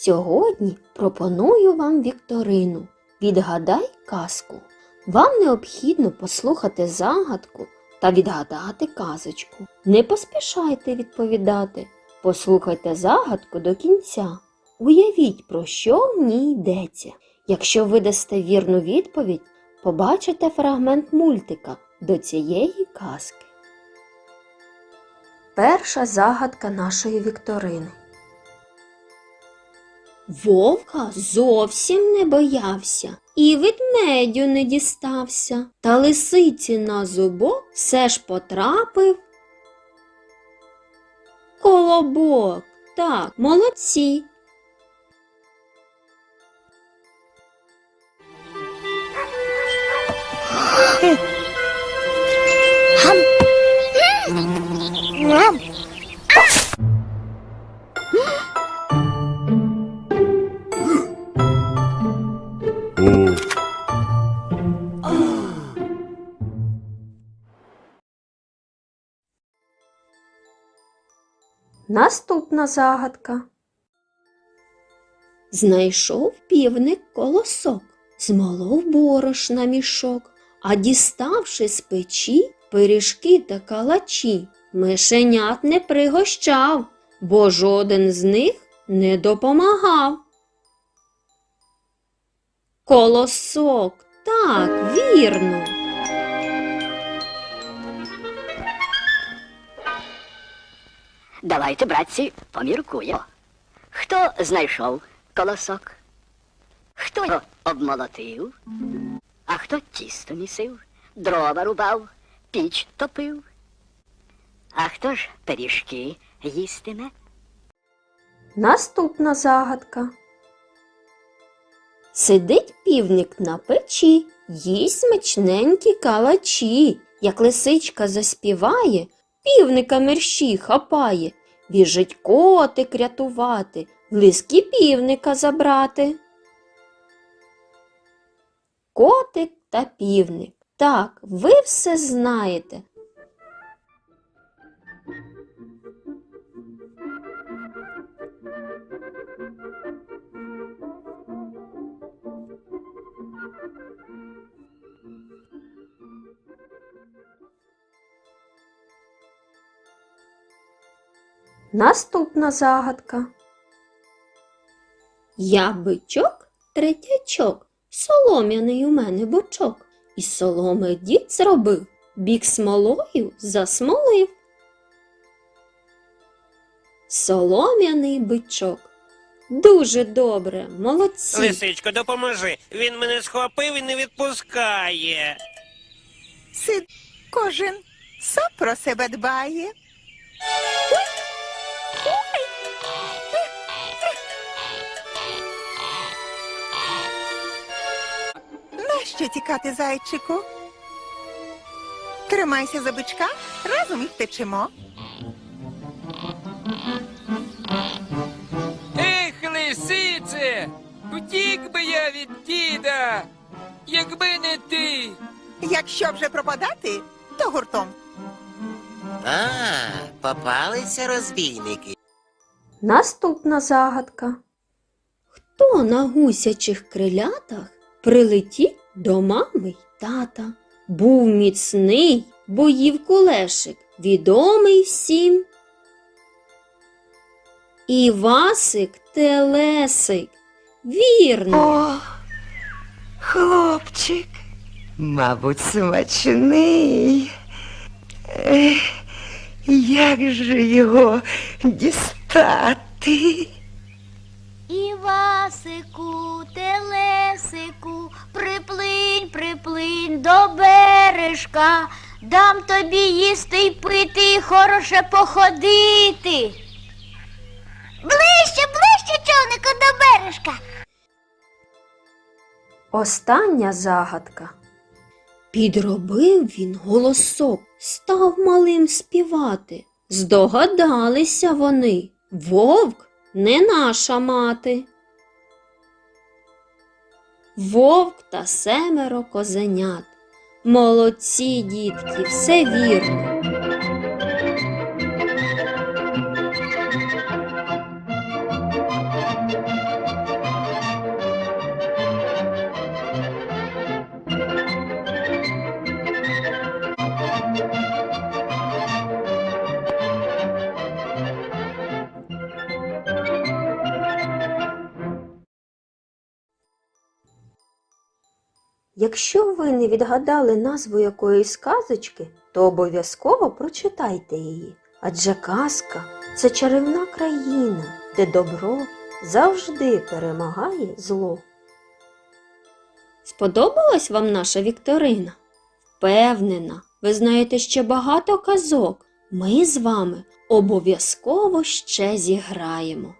Сьогодні пропоную вам вікторину. Відгадай казку. Вам необхідно послухати загадку та відгадати казочку. Не поспішайте відповідати. Послухайте загадку до кінця. Уявіть, про що в ній йдеться. Якщо ви дасте вірну відповідь, побачите фрагмент мультика до цієї казки. Перша загадка нашої вікторини. Вовка зовсім не боявся і ведмедю не дістався, та лисиці на зубок все ж потрапив. Колобок, так, молодці. Наступна загадка. Знайшов півник колосок, змолов борошна мішок, а діставши з печі пиріжки та калачі, мишенят не пригощав, бо жоден з них не допомагав. Колосок, так, вірно. Давайте, братці, поміркуємо. Хто знайшов колосок? Хто його обмолотив? А хто тісто місив, дрова рубав, піч топив? А хто ж пиріжки їстиме? Наступна загадка. Сидить півник на печі, їсть смачненькі калачі. Як лисичка заспіває, півника мерщі хапає, біжить котик рятувати, лиски півника забрати. Котик та півник. Так, ви все знаєте. Наступна загадка. Я бичок, третячок, солом'яний у мене бочок. Із соломи дід зробив, бік смолою засмолив. Солом'яний бичок. Дуже добре, молодці. Лисичко, допоможи. Він мене схопив і не відпускає. Сид кожен сам про себе дбає. Нащо тікати, зайчику? Тримайся за бичка, разом і втечемо. Ех, лисице, втік би я від діда, якби не ти. Якщо вже пропадати, то гуртом. А, попалися розбійники. Наступна загадка. Хто на гусячих крилятах прилетів до мами й тата? Був міцний, бо їв кулешик, відомий всім. Івасик Телесик. Вірно. О, хлопчик, мабуть, смачний. Ех, як же його дістати? Івасику, телесику, приплинь, приплинь до бережка, дам тобі їсти й пити, і хороше походити. Ближче, ближче, човнику, до бережка. Остання загадка. Підробив він голосок, став малим співати. Здогадалися вони. Вовк не наша мати. Вовк та семеро козенят. Молодці, дітки, все вірно. Якщо ви не відгадали назву якоїсь казочки, то обов'язково прочитайте її. Адже казка це чарівна країна, де добро завжди перемагає зло. Сподобалась вам наша вікторина? Впевнена, ви знаєте ще багато казок. Ми з вами обов'язково ще зіграємо.